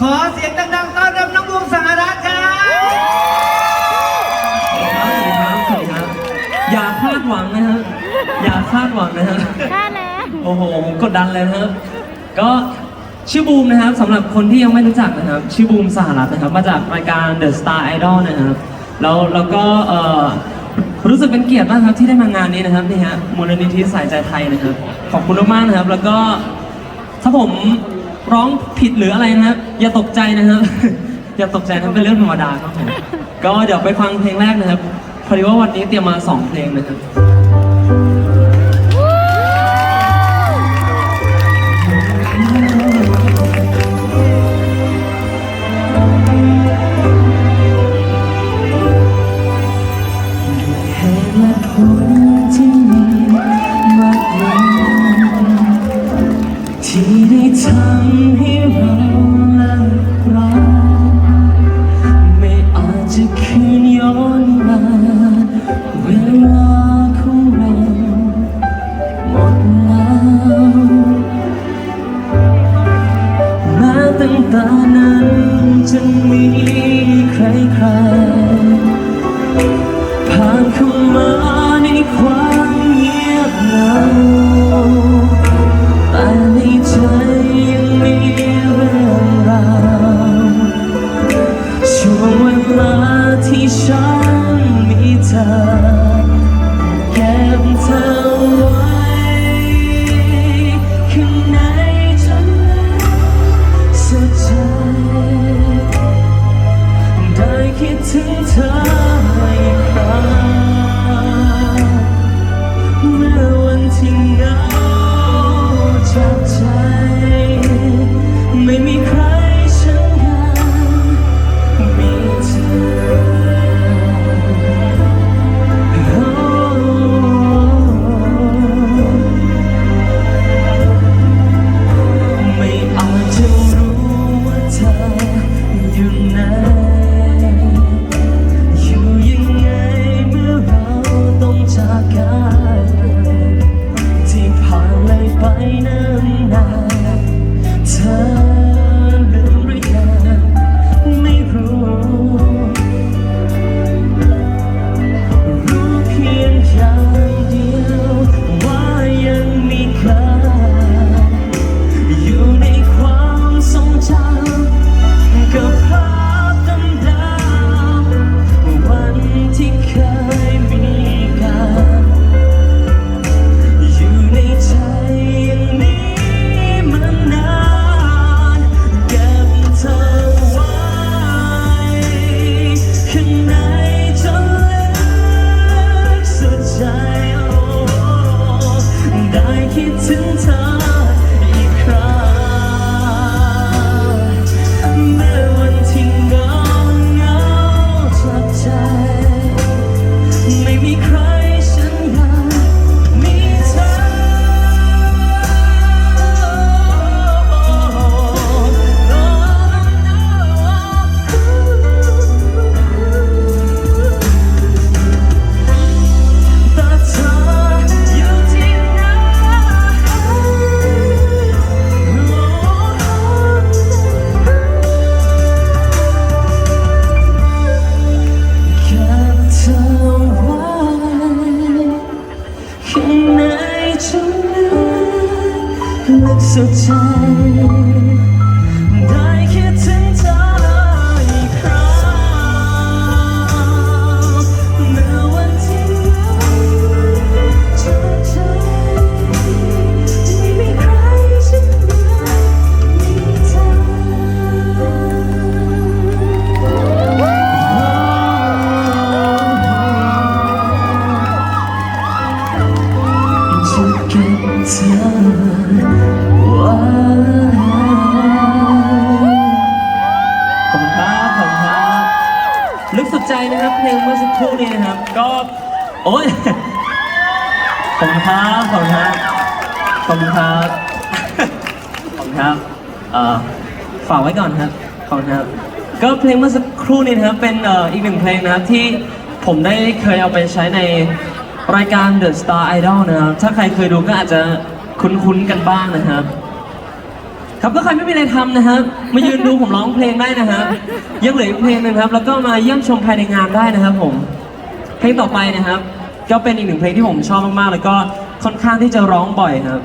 ขอเสียงดังๆต้อนรับน้องบูมสหรัฐครับสวัสดีครับสวัสดีครับอย่าคาดหวังนะครับอย่าคาดหวังนะครับค่าแล้ว โอ้โหผมกดดันเลยนะครับ ก็ชื่อบูมนะครับสำหรับคนที่ยังไม่รู้จักนะครับ ชื่อบูมสหรัฐนะครับ มาจากรายการ The Star Idol นะครับ แล้วแล้วก็เอ่อรู้สึกเป็นเกียรติมากครับที่ได้มางานนี้นะครับนี่ฮะมูลนิธิสายใจไทยนะครับ ขอบคุณมากๆนะครับ แล้วก็ถ้าผม ร้องผิดหรืออะไรนะอย่าตกใจนะครับ อย่าตกใจนะเป็นเรื่องธรรมดาครับผมก็เดี๋ยวไปฟังเพลงแรกนะครับพอดีว่าวันนี้เตรียมมาสองเพลงนะครับ คิดถึงเธอ ข้างในฉันลึกสุดใจ ก็บเธอไว้ขอบคุณครับขอบคุณครับลึกสุดใจนะครับเพลงเมื่อสักครู่นี้นะครับ ก็โอ้ยขอบคุณครับขอบคุณครับขอบคุณครับขอบคุณครับเอ่อฝากไว้ก่อนครับขอบคุณครับก็เพลงเมื่อสักครู่นี้นะครับเป็นเอ่ออีกหนึ่งเพลงนะครับที่ผมได้เคยเอาไปใช้ใน รายการ The Star Idol นะครับ ถ้าใครเคยดูก็อาจจะคุ้นๆกันบ้างนะครับ ครับก็ใครไม่มีอะไรทำนะครับมายืนดูผมร้องเพลงได้นะครับยังเหลืออีกเพลงหนึงครับ แล้วก็มาเยี่ยมชมภายในงานได้นะครับผม เพลงต่อไปนะครับ ก็เป็นอีกหนึ่งเพลงที่ผมชอบมากๆ แล้วก็ค่อนข้างที่จะร้องบ่อยครับ